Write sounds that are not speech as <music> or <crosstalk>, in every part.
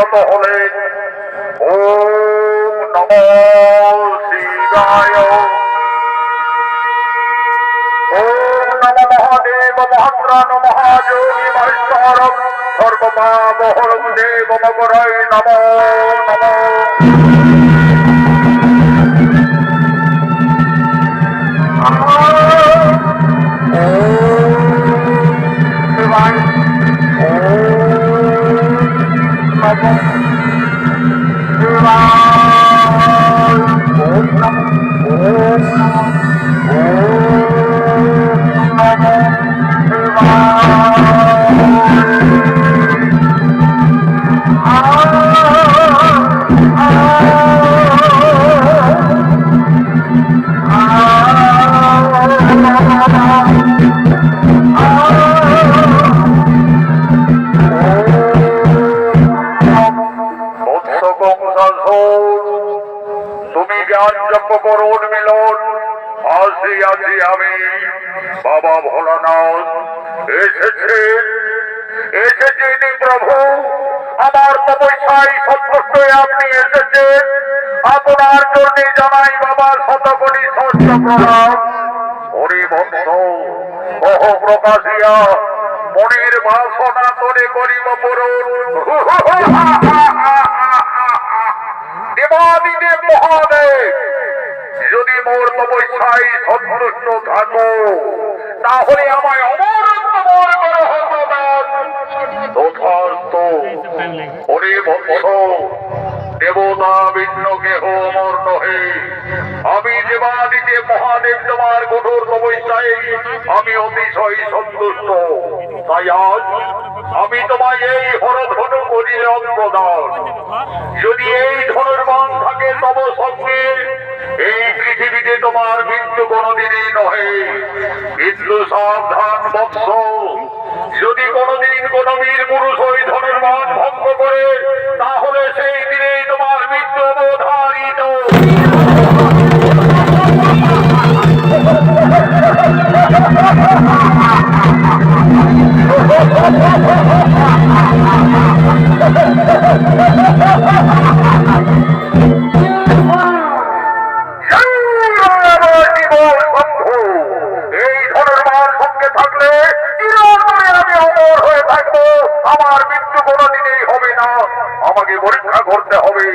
তপস্যায় রত হলেন ও নম শিবায়। ও নম মহাদেব মহাত্রাণ মহাযোগী মহেশ্বর সর্বপাপহরম দেব মকরায় নম নম। ষষ্ঠ প্রণাম হরি বংশ কহ প্রকাশিয়া মনের বাসনা তরে করিব পূরণ দেবাদিদেব মহাদেব যদি মোর তপস্যায় সন্তুষ্ট থাকো, তাহলে আমায় অমরত্ব মোর করো হরি বংশ দেবতা ভিন্ন কেহ অমর নহে আমি দেবাদিতে মহাদেব তোমার কঠোর তপস্যায় আমি অতিশয় সন্তুষ্ট। তাই আজ আমি তোমায় এই হরধনু করিলাম প্রদান। যদি এই ধনুর্বান থাকে, তব সঙ্গে তোমার মৃত্যু কোনোদিনই নহে। কিন্তু সাবধান বৎস। যদি কোনোদিন কোন বীর পুরুষ ওই ধনুর্বান ভঙ্গ করে, তাহলে সেই দিনেই তোমার মৃত্যু অবধারিত। এই <laughs> করতে হবে।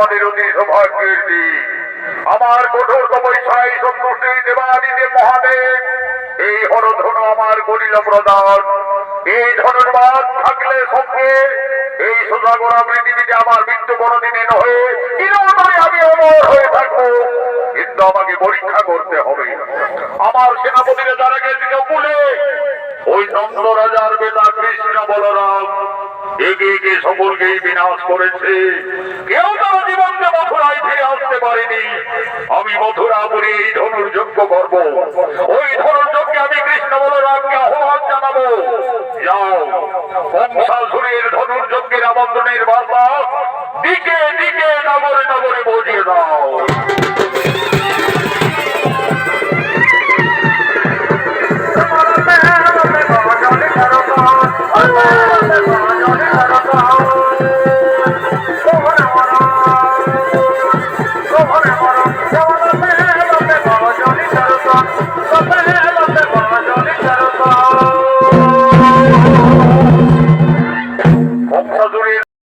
আমাদের অতি সৌভাগ্যের আমার কঠোর তপস্যায় সন্তুষ্টি দেবাদিদেব মহাদেব। এই হরধনু আমার করিল প্রদান। এই ধনুর্বাদ থাকলে সঙ্গে এই সোজাগোড়া পৃথিবীতে আমার মৃত্যু কোনোদিনই নহে চিরতরে আমি অমর হয়ে থাকব। কিন্তু আমাকে পরীক্ষা করতে হবে। আমার সেনাপতিরা যারা গেছিল কুলে ওই নন্দ রাজার বেদা কৃষ্ণ বলরাম একে একে সকলকেই বিনাশ করেছে। কেউ তার জীবনকে মথুরায় ফিরে আসতে পারেনি। আমি মথুরাপুরে এই ধনুর যজ্ঞ করব। ওই ধনুর যজ্ঞে আমি কৃষ্ণ বলরামকে আহ্বান জানাব। যাও কংসাসুরের ধনুর যজ্ঞের আমন্ত্রণের বার্তা দিকে দিকে নগরে নগরে বুঝিয়ে দাও।